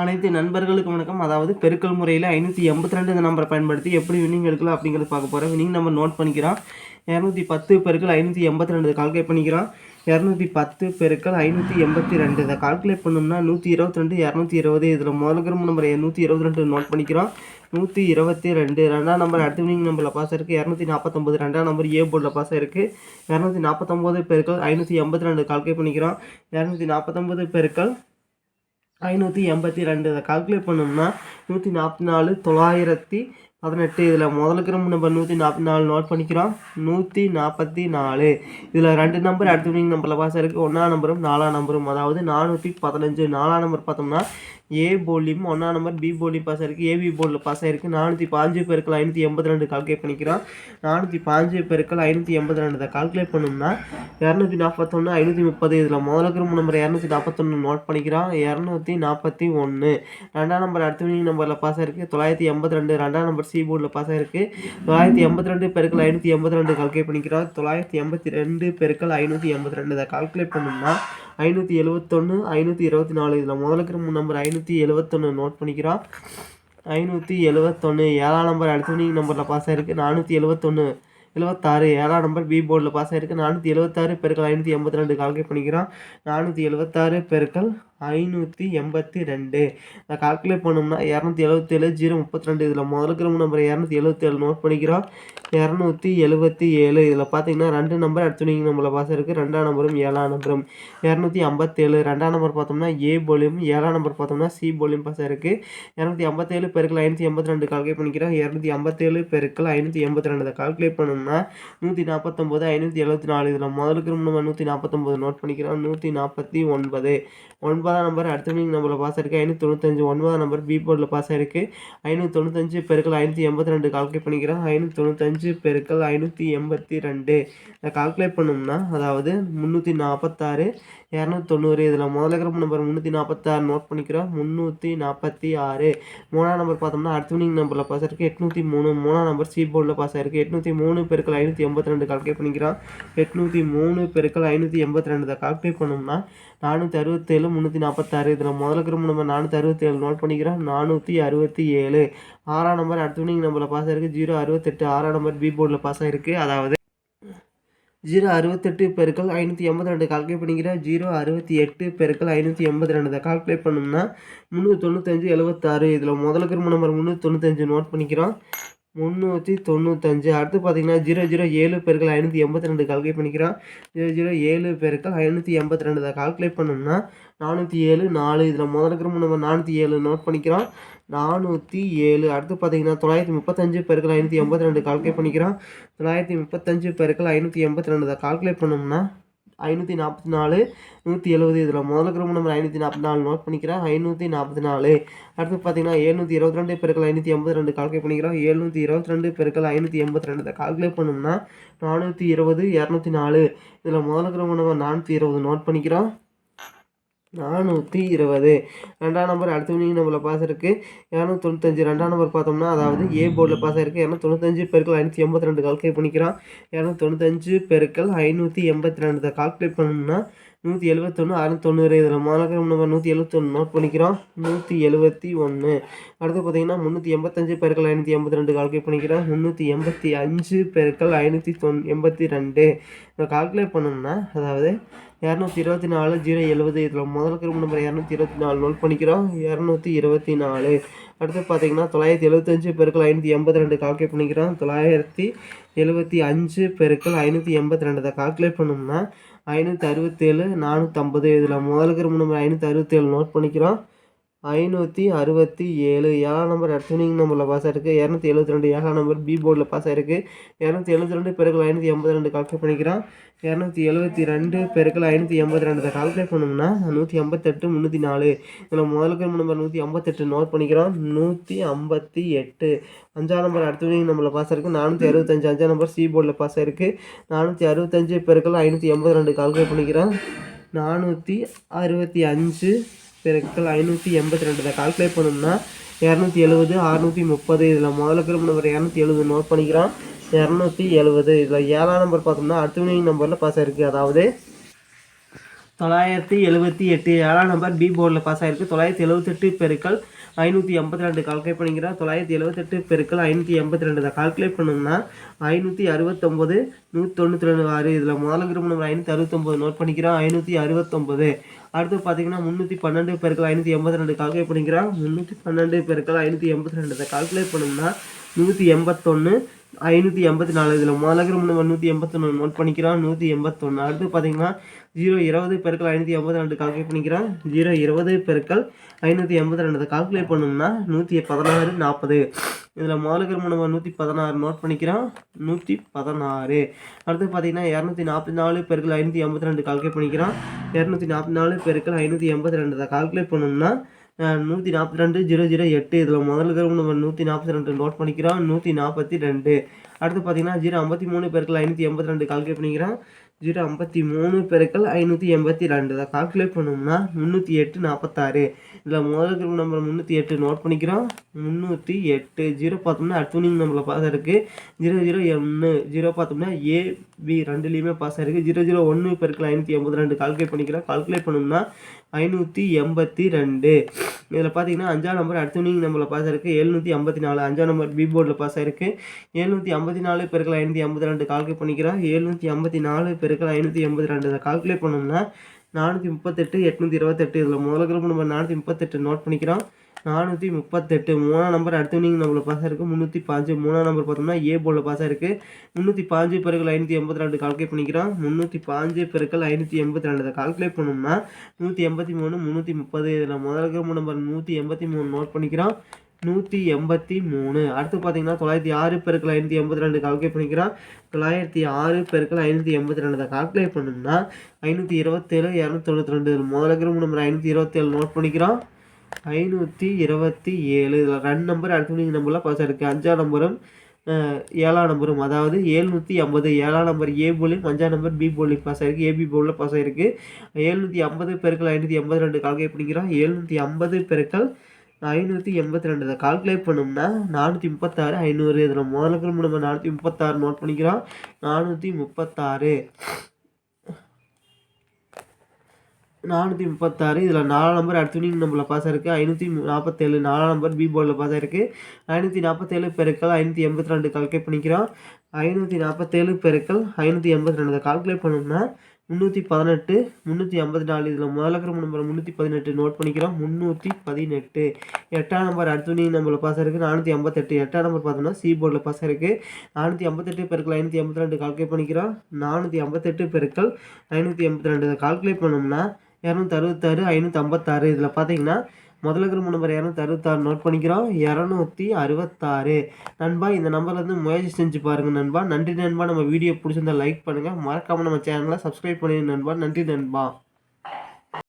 அனைத்து நண்பர்களுக்கு வணக்கம். அதாவது பெருக்கல் முறையில் ஐநூற்றி எண்பத்தி ரெண்டு இந்த நம்பரை பயன்படுத்தி எப்படி வின்னிங் எடுக்கலாம் அப்படிங்கிறது பார்க்க போகிறோம் வின்னிங் நம்பர் நோட் பண்ணிக்கிறோம் இரநூத்தி பத்து பெருக்கள் ஐநூற்றி எண்பத்தி ரெண்டு கால்குலேட் பண்ணிக்கிறோம் இரநூத்தி பத்து பெருக்கள் ஐநூற்றி எண்பத்தி ரெண்டு இதை கால்குலேட் பண்ணோம்னா நூற்றி இருபத்தி ரெண்டு இரநூத்தி இருபது. இதில் முதல் முதல்கிற நம்பர் நூற்றி இருபத்தி ரெண்டு நோட் பண்ணிக்கிறோம் நூற்றி இருபத்தி ரெண்டு ரெண்டாம் நம்பர் அடுத்த வினிங் நம்பரில் பாஸ் இருக்குது இரநூத்தி நாற்பத்தொம்பது ரெண்டாம் நம்பர் ஏ போர்டில் பாஸ் இருக்குது இரநூத்தி நாற்பத்தொம்போது பெருக்கள் ஐநூற்றி எண்பத்தி ரெண்டு கால்குலேட் பண்ணிக்கிறோம் இரநூத்தி நாற்பத்தொம்பது பெருக்கள் ஐநூற்றி எண்பத்தி ரெண்டு இதை கால்குலேட் பண்ணோம்னா நூற்றி நாற்பத்தி நாலு தொள்ளாயிரத்தி பதினெட்டு. இதில் முதலுக்கு நம்ம நம்பர் நூற்றி நாற்பத்தி நாலு நோட் பண்ணிக்கிறோம். நூற்றி நாற்பத்தி நாலு. இதில் ரெண்டு நம்பர் அடுத்த நம்பரில் பாஸ் இருக்குது ஒன்றாம் நம்பரும் நாலாம் நம்பரும் அதாவது நானூற்றி பதினஞ்சு. நாலாம் நம்பர் பார்த்தோம்னா ஏ போலியும் ஒன்றாம் நம்பர் பி போலியும் பாஸ் ஆயிருக்கு. ஏபி போலில் பாஸ் ஆயிருக்கு. நானூற்றி பாஞ்சு பெருக்கள் ஐநூற்றி எண்பத்தி ரெண்டு கால்குலேட் பண்ணிக்கிறோம். நானூற்றி பாஞ்சு பெருக்கள் ஐநூற்றி எண்பத்தி ரெண்டு இதை கால்குலேட் பண்ணோம்னா இரநூத்தி நாற்பத்தொன்று ஐநூற்றி முப்பது இதில் முதலுக்கிற நம்பர் இரநூத்தி நாற்பத்தொன்று நோட் பண்ணிக்கிறோம். இரநூத்தி நாற்பத்தி ஒன்று ரெண்டாம் நம்பர் அடுத்த வினிங் நம்பரில் பாஸ் ஆயிருக்கு. தொள்ளாயிரத்தி எண்பத்தி ரெண்டு ரெண்டாம் நம்பர் சி போர்டில் பாஸ் ஆயிருக்கு. தொள்ளாயிரத்தி எண்பத்தி ரெண்டு பெருக்கள் ஐநூற்றி எண்பத்தி ரெண்டு கால்குலேட் பண்ணிக்கிறோம். தொள்ளாயிரத்தி எண்பத்தி ரெண்டு பெருக்கள் ஐநூற்றி எண்பத்தி ரெண்டு இதை கால்குலேட் பண்ணோம்னா ஐநூற்றி எழுபத்தொன்று ஐநூற்றி இருபத்தி நாலு இதில் முதலுக்கிற நம்பர் ஐநூற்றி எழுவத்தொன்று நோட் பண்ணிக்கிறோம். ஐநூற்றி எழுவத்தொன்று ஏழாம் நம்பர் அடுத்தவனிங் நம்பரில் பாஸ் ஆயிருக்கு. நானூற்றி எழுவத்தொன்று எழுவத்தாறு ஏழாம் நம்பர் பி போர்டில் பாஸ் ஆயிருக்கு. நானூற்றி எழுவத்தாறு பெருக்கள் ஐநூற்றி எண்பத்தி ரெண்டு கால்குலேட் பண்ணிக்கிறோம். நானூற்றி எழுவத்தாறு பெருக்கள் ஐநூற்றி எண்பத்தி ரெண்டு. நான் கால்குலேட் பண்ணோம்னா இரநூத்தி எழுபத்தேழு ஜீரோ முப்பத்தி ரெண்டு. இதில் முதலுக்கிற நம்பர் இரநூத்தி எழுபத்தேழு நோட் பண்ணிக்கிறோம். இரநூத்தி எழுபத்தி ஏழு. இதில் பார்த்தீங்கன்னா ரெண்டு நம்பர் அடுத்த நம்மளை நம்பரில் பாஸ் இருக்குது ரெண்டாம் நம்பரும் ஏழாம் நம்பரும் இரநூத்தி ஐம்பத்தேழு ரெண்டாம் நம்பர் பார்த்தோம்னா ஏ போலியும் ஏழாம் நம்பர் பார்த்தோம்னா சி போலியும் பாஸ் இருக்குது இரநூத்தி ஐம்பத்தேழு பெருக்கள் ஐநூற்றி எண்பத்தி ரெண்டு கால்குலேட் பண்ணிக்கிறோம். இரநூத்தி ஐம்பத்தேழு பெருக்கள் ஐநூற்றி எண்பத்தி ரெண்டு. இதை கால்குலேட் பண்ணோம்னா நூற்றி நாற்பத்தொம்போது ஐநூற்றி எழுபத்தி நாலு. இதில் முதலுக்கு நம்ம நூற்றி நாற்பத்தொம்போது நோட் பண்ணிக்கிறோம். நூற்றி நாற்பத்தி ஒன்பது ஒன்பதாம் நம்பர் அடுத்த வினிங் நம்பரில் பாஸ் ஆயிருக்கு. ஐநூற்றி தொண்ணூத்தஞ்சு ஒன்பதாம் நம்பர் பி போர்டில் பாஸ் ஆயிருக்கு. ஐநூற்றி தொண்ணூத்தஞ்சு பெருக்கள் ஐநூற்றி எண்பத்தி ரெண்டு கால்குலேட் பண்ணிக்கிறோம் ஐநூற்றி தொண்ணூத்தஞ்சு பெருக்கள் ஐநூற்றி எண்பத்தி ரெண்டு. இதை கால்குலேட் பண்ணோம்னா அதாவது முந்நூற்றி நாற்பத்தாறு இரநூத்தி தொண்ணூறு இதில் முதல்ல நம்பர் முந்நூற்றி நாற்பத்தாறு நோட் பண்ணிக்கிறோம். முந்நூற்றி நாற்பத்தி ஆறு. மூணாம் நம்பர் பார்த்தோம்னா அடுத்த வினிங் நம்பரில் பாஸ் ஆயிருக்கு. எட்நூற்றி மூணு. மூணாம் நம்பர் சி போர்டில் பாஸ் ஆயிருக்கு. எட்நூற்றி மூணு பெருக்கள் ஐநூற்றி எண்பத்தி ரெண்டு கால்குலேட் பண்ணிக்கிறான் எட்நூற்றி மூணு பெருக்கள் ஐநூற்றி எண்பத்தி ரெண்டு இதை கால்குலேட் பண்ணோம்னா நானூற்றி அறுபத்தேழு முந்நூற்றி நாற்பத்தாறு இதில் முதல்ல கிரம நம்பர் நானூற்றி அறுபத்தி ஏழு நோட் பண்ணிக்கிறோம் நானூற்றி அறுபத்தி ஏழு ஆறாம் நம்பர் அடுத்த வினிங் நம்பரில் பாஸ் ஆயிருக்கு. ஜீரோ அறுபத்தெட்டு. ஆறாம் நம்பர் பி போர்டில் பாஸ் ஆயிருக்கு. அதாவது ஜீரோ அறுபத்தெட்டு பெருக்கள் ஐநூற்றி எண்பத்தி ரெண்டு கால்குலேட் பண்ணிக்கிறேன். ஜீரோ அறுபத்தி எட்டு பெருக்கள் ஐநூற்றி எண்பத்தி ரெண்டு இதை கால்குலேட் பண்ணோம்னா முந்நூற்றி தொண்ணூத்தஞ்சு எழுபத்தாறு இதில் முதல்ல கிரம நம்பர் முந்நூற்றி தொண்ணூத்தஞ்சு. நோட் பண்ணிக்கிறோம். முந்நூற்றி தொண்ணூத்தஞ்சு. அடுத்து பார்த்தீங்கன்னா ஜீரோ ஜீரோ ஏழு பெருக்கள் ஐநூற்றி எண்பத்தி ரெண்டு கால்குலேட் பண்ணிக்கிறோம். ஜீரோ ஜீரோ ஏழு பெருக்கள் ஐநூற்றி எண்பத்தி ரெண்டு இதை கால்குலேட் பண்ணோம்னா நானூற்றி ஏழு நாலு. இதில் முதல்ல கிரம நம்ம நானூற்றி ஏழு நோட் பண்ணிக்கிறோம். நானூற்றி ஏழு. அடுத்து பார்த்தீங்கன்னா தொள்ளாயிரத்தி முப்பத்தஞ்சு பெருக்கள் ஐநூற்றி எண்பத்தி ரெண்டு கால்குலேட் பண்ணிக்கிறோம். தொள்ளாயிரத்தி முப்பத்தஞ்சு பெருக்கள் ஐநூற்றி எண்பத்தி ரெண்டு இதை கால்குலேட் பண்ணோம்னா ஐநூற்றி நாற்பத்தி நாலு நூற்றி எழுபது இதில் முதல் கிரம நம்பர் ஐநூற்றி நாற்பத்தி நாலு நோட் பண்ணிக்கிறேன். ஐநூற்றி நாற்பத்தி நாலு. அடுத்து பார்த்தீங்கன்னா எழுநூற்றி இருபத்தி ரெண்டு பெருக்கள் ஐநூற்றி எண்பத்தி ரெண்டு கால்குலேட் பண்ணிக்கிறோம். எழுநூற்றி இருபத்தி ரெண்டு பெருக்கள் ஐநூற்றி எண்பத்தி ரெண்டு. கால்குலேட் பண்ணோம்னா நானூற்றி இருபது இரநூத்தி நாலு. இதில் முதல் கிரம நம்பர் நானூற்றி இருபது நோட் பண்ணிக்கிறோம். நானூற்றி இருபது. ரெண்டாம் நம்பர் அடுத்த வினிங் நம்பரில் பாஸ் இருக்குது இரநூத்தி தொண்ணூத்தஞ்சு. ரெண்டாம் நம்பர் பார்த்தோம்னா அதாவது ஏ போர்டில் பாஸ் ஆயிருக்கு. இரநூத்தி தொண்ணூத்தஞ்சு பெருக்கள் ஐநூற்றி எண்பத்தி ரெண்டு கால்குலேட் பண்ணிக்கிறான் இரநூத்தி தொண்ணூத்தஞ்சு பெருக்கள் ஐநூற்றி எண்பத்தி ரெண்டு. கால்குலேட் பண்ணணும்னா நூற்றி எழுபத்தொன்று அறுநூத்தி தொண்ணூறு இதில் மாநகரம் நம்பர் நூற்றி எழுபத்தொன்று நோட் பண்ணிக்கிறோம். நூற்றி எழுபத்தி ஒன்று அடுத்து பார்த்தீங்கன்னா முந்நூற்றி எண்பத்தஞ்சு பெருக்கள் ஐநூற்றி எண்பத்தி ரெண்டு கால்குலேட் பண்ணிக்கிறோம். முந்நூற்றி எண்பத்தி அஞ்சு பெருக்கள் ஐநூற்றி தொன் எண்பத்தி ரெண்டு. இதை கால்குலேட் பண்ணோம்னா அதாவது இரநூத்தி இருபத்தி நாலு ஜீரோ எழுபது இதில் முதல் கிரும நம்பர் இரநூத்தி இருபத்தி நாலு நோட் பண்ணிக்கிறோம். இரநூத்தி இருபத்தி நாலு. அடுத்து பார்த்தீங்கன்னா தொள்ளாயிரத்தி எழுபத்தஞ்சு பெருக்கள் ஐநூற்றி எண்பத்தி ரெண்டு கால்குலேட் பண்ணிக்கிறோம். தொள்ளாயிரத்தி எழுபத்தி அஞ்சு பெருக்கள் ஐநூற்றி எண்பத்தி ரெண்டு. இதை கால்குலேட் பண்ணோம்னா ஐநூற்றி அறுபத்தேழு நானூற்றம்பது இதில் முதல் கிரும நம்பர் ஐநூற்றி அறுபத்தேழு நோட் பண்ணிக்கிறோம். ஐநூற்றி அறுபத்தி ஏழு. ஏழாம் நம்பர் அட்வினிங் நம்பரில் பாஸ் ஆயிருக்கு. இரநூத்தி எழுபத்தி ரெண்டு ஏழாம் நம்பர் பி போர்டில் பாஸ் ஆயிருக்கு. இரநூத்தி எழுபத்தி ரெண்டு பெருக்கள் ஐநூற்றி எண்பது ரெண்டு கால்குலேட் பண்ணிக்கிறோம். இரநூத்தி எழுபத்தி ரெண்டு பெருக்கள் ஐநூற்றி எண்பத்தி ரெண்டு. கால்குலேட் பண்ணோம்னா நூற்றி ஐம்பத்தெட்டு முந்நூற்றி நாலு. இதில் முதல் முதலுக்கு நம்பர் நூற்றி ஐம்பத்தெட்டு நோட் பண்ணிக்கிறோம். நூற்றி ஐம்பத்தி எட்டு. அஞ்சாம் நம்பர் அடுத்த நம்பரில் பாஸ் ஆயிருக்கு. நானூற்றி அறுபத்தஞ்சு அஞ்சாம் நம்பர் சி போர்டில் பாஸ் ஆயிருக்கு. நானூற்றி அறுபத்தஞ்சு பெருக்கள் ஐநூற்றி எண்பத்தி ரெண்டு கால்குலேட் பண்ணிக்கிறோம். நானூற்றி அறுபத்தி அஞ்சு. பெருக்கள் ஐநூற்றி எண்பத்தி ரெண்டு இதை கால்குலேட் பண்ணோம்னா இரநூத்தி எழுபது அறுநூற்றி முப்பது. இதில் முதல்ல கிரும நம்பர் இரநூத்தி எழுபது நோட் பண்ணிக்கிறோம். இரநூத்தி எழுபது இதில் ஏழாம் நம்பர் பார்த்தோம்னா அடுத்த வினை நம்பரில் பாஸ் ஆயிருக்கு. அதாவது தொள்ளாயிரத்தி எழுபத்தி எட்டு. ஏழாம் நம்பர் பி போர்டில் பாஸ் ஆயிருக்கு. தொள்ளாயிரத்தி எழுபத்தெட்டு பெருக்கள் ஐநூற்றி எண்பத்தி ரெண்டு கால்குலேட் பண்ணிக்கிறோம் தொள்ளாயிரத்தி எழுபத்தெட்டு பெருக்கள் ஐநூற்றி எண்பத்தி ரெண்டு இதை கால்குலேட் பண்ணோம்னா ஐநூற்றி அறுபத்தொம்பது நூற்றி தொண்ணூற்றி ரெண்டு ஆறு இதில் முதல்ல கிரும நம்பர் ஐநூற்றி அறுபத்தொம்பது நோட் பண்ணிக்கிறோம் ஐநூற்றி அறுபத்தொம்பது அடுத்து பார்த்தீங்கன்னா முந்நூற்றி பன்னெண்டு பெருக்கள் ஐநூற்றி எண்பத்தி ரெண்டு கால்குலேட் பண்ணிக்கிறான் முந்நூற்றி பன்னெண்டு பெருக்கள் ஐநூற்றி எண்பத்தி ரெண்டு இதை கால்குலேட் பண்ணோம்னா நூற்றி எண்பத்தொன்று ஐநூற்றி எண்பத்தி நாலு இதில் முதல்ல நம்பர் நூற்றி எண்பத்தொன்று நோட் பண்ணிக்கிறோம் நூற்றி எண்பத்தொன்று அடுத்து பார்த்தீங்கன்னா ஜீரோ இருபது பெருக்கள் ஐநூற்றி எண்பத்தி ரெண்டு கால்குலேட் பண்ணிக்கிறோம் ஜீரோ இருபது பெருக்கள் ஐநூற்றி எண்பத்தி ரெண்டு கால்குலேட் பண்ணோம்னா நூற்றி பதினாறு நாற்பது இதில் முதல்ல நம்பர் நூற்றி பதினாறு நோட் பண்ணிக்கிறோம் நூற்றி பதினாறு. அடுத்து பார்த்தீங்கன்னா இரநூத்தி நாற்பத்தி நாலு பெருக்கள் ஐநூற்றி எண்பத்தி ரெண்டு கால்குலேட் பண்ணிக்கிறோம் இரநூத்தி நாற்பத்தி நாலு பெருக்கள் ஐநூற்றி எண்பத்தி ரெண்டு கால்குலேட் பண்ணோம்னா நூற்றி நாற்பத்தி ரெண்டு ஜீரோ ஜீரோ எட்டு. இதில் முதல்ல இருக்கிறவங்க நம்ம நூற்றி நாற்பத்தி ரெண்டு நோட் பண்ணிக்கிறோம். நூற்றி நாற்பத்தி ரெண்டு. அடுத்து பார்த்தீங்கன்னா ஜீரோ ஐம்பத்தி மூணு பேருக்கு ஐநூற்றி எண்பத்தி ரெண்டு கால்குலேட் பண்ணிக்கிறோம். ஜீரோ ஐம்பத்தி மூணு பெருக்கள் ஐநூற்றி எண்பத்தி ரெண்டு தான் கால்குலேட் பண்ணோம்னா முந்நூற்றி எட்டு நாற்பத்தாறு இதில் முதல் குரூப் நம்பர் முந்நூற்றி எட்டு நோட் பண்ணிக்கிறோம். முந்நூற்றி எட்டு. ஜீரோ பார்த்தோம்னா அட்வனிங் நம்பரில் பாஸ் இருக்குது ஜீரோ ஜீரோ ஒன்று ஜீரோ பார்த்தோம்னா ஏ பி ரெண்டுலேயுமே பாஸ் இருக்குது ஜீரோ ஜீரோ ஒன்று பெருக்கள் ஐநூற்றி எண்பத்தி ரெண்டு கால்குலேட் பண்ணிக்கிறோம். கால்குலேட் பண்ணோம்னா ஐநூற்றி எண்பத்தி ரெண்டு இதில் பார்த்தீங்கன்னா அஞ்சாம் நம்பர் அடுத்த நம்மளை பாஸ் இருக்குது எழுநூற்றி ஐம்பத்தி நாலு. அஞ்சாம் நம்பர் பி போர்டில் பாஸ் ஆயிருக்கு. எழுநூற்றி ஐம்பத்தி நாலு பெருக்கள் ஐநூற்றி ஐம்பத்தி ரெண்டு கால்குலேட் பண்ணிக்கிறோம். எழுநூற்றி ஐம்பத்தி நாலு பெருக்கள் ஐநூற்றி எண்பத்தி ரெண்டு. இதை கால்குலேட் பண்ணோம்னா நானூற்றி முப்பத்தெட்டு எட்நூற்றி இருபத்தெட்டு. இதில் முதல் குரூப் நம்பர் நானூற்றி முப்பத்தெட்டு நோட் பண்ணிக்கிறோம். நானூற்றி முப்பத்தெட்டு மூணாம் நம்பர் அடுத்த நீங்கள் நம்மளுக்கு பாஸ் இருக்குது முந்நூற்றி பாஞ்சு மூணாம் நம்பர் பார்த்தோம்னா ஏ போல பாஸ் இருக்குது முந்நூற்றி பாஞ்சு பெருக்கள் ஐநூற்றி எண்பத்தி ரெண்டு கால்குலேட் பண்ணிக்கிறோம். முந்நூற்றி பாஞ்சு பெருக்கள் ஐநூற்றி எண்பத்தி ரெண்டு. கால்குலேட் பண்ணோம்னா நூற்றி எண்பத்தி மூணு முந்நூற்றி முப்பது. இதில் முதல் குரூப் நம்பர் நூற்றி எண்பத்தி மூணு நோட் பண்ணிக்கிறோம். நூற்றி எண்பத்தி மூணு. அடுத்து பார்த்தீங்கன்னா தொள்ளாயிரத்தி ஆறு பெருக்கள் ஐநூற்றி எண்பத்தி ரெண்டு கால்குலேட் பண்ணிக்கிறோம். தொள்ளாயிரத்தி ஆறு பெருக்கள் ஐநூற்றி எண்பத்தி ரெண்டு கால்குலேட் பண்ணோம்னா ஐநூற்றி இருபத்தேழு இரநூத்தி தொண்ணூற்றி ரெண்டு முதல்ல கிரூப் நம்பர் ஐநூற்றி இருபத்தேழு நோட் பண்ணிக்கிறோம். ஐநூற்றி இருபத்தி ஏழு. இதில் ரெண்டு நம்பர் அடுத்த நம்பரில் பாஸ் இருக்குது அஞ்சாம் நம்பரும் ஏழாம் நம்பரும் அதாவது ஏழ்நூற்றி ஐம்பது ஏழாம் நம்பர் ஏ போலியும் அஞ்சாம் நம்பர் பி போலியும் பாஸ் ஆகிருக்கு ஏபி போலில் பாஸ் ஆகிருக்கு ஏழ்நூற்றி ஐம்பது பெருக்கள் ஐநூற்றி எண்பத்தி ரெண்டு கால்குலேட் பண்ணிக்கிறோம். ஏழ்நூற்றி ஐம்பது பெருக்கள் ஐநூற்றி எண்பத்தி ரெண்டு இதை கால்குலேட் பண்ணோம்னா நானூற்றி முப்பத்தாறு ஐநூறு. இதில் முதல்ல நம்ம நானூற்றி முப்பத்தாறு நோட் பண்ணிக்கிறோம். நானூற்றி முப்பத்தாறு. நானூற்றி முப்பத்தாறு. இதில் நாலாம் நம்பர் அடுத்துனிங் நம்பரில் பாஸ் ஆயிருக்கு. ஐநூற்றி நாற்பத்தேழு நாலாம் நம்பர் பி போர்டில் பாஸ் ஆயிருக்கு. ஐநூற்றி நாற்பத்தேழு பெருக்கள் ஐநூற்றி எண்பத்தி ரெண்டு கால்குலேட் பண்ணிக்கிறோம். ஐநூற்றி நாற்பத்தேழு பெருக்கள் ஐநூற்றி எண்பத்தி ரெண்டு கால்குலேட் பண்ணோம்னா முந்நூற்றி பதினெட்டு முந்நூற்றி ஐம்பத்தி நாலு. இதில் முதல்ல நம்பர் முந்நூற்றி பதினெட்டு நோட் பண்ணிக்கிறோம். முந்நூற்றி பதினெட்டு. எட்டாம் நம்பர் அடுத்த நம்பரில் பாஸ் இருக்குது நானூற்றி ஐம்பத்தெட்டு. எட்டாம் நம்பர் பார்த்தோம்னா சி போர்டில் பாஸ் இருக்குது நானூற்றி ஐம்பத்தெட்டு பெருக்கள் ஐநூற்றி எண்பத்தி ரெண்டு கால்குலேட் பண்ணிக்கிறோம். நானூற்றி ஐம்பத்தெட்டு பெருக்கள் ஐநூற்றி எண்பத்தி ரெண்டு. கால்குலேட் பண்ணோம்னா இரநூத்தி அறுபத்தாறு ஐநூற்றி ஐம்பத்தாறு. இதில் பார்த்தீங்கன்னா முதல்ல இருக்கிற நம்பர் இரநூத்தி அறுபத்தாறு நோட் பண்ணிக்கிறோம். இரநூத்தி அறுபத்தாறு. நண்பா இந்த நம்பர்லேருந்து முயற்சி செஞ்சு பாருங்கள் நண்பா. நன்றி நண்பா. நம்ம வீடியோ பிடிச்சிருந்தா லைக் பண்ணுங்கள் மறக்காமல் நம்ம சேனலை சப்ஸ்கிரைப் பண்ணிடுங்க நண்பா. நன்றி நண்பா.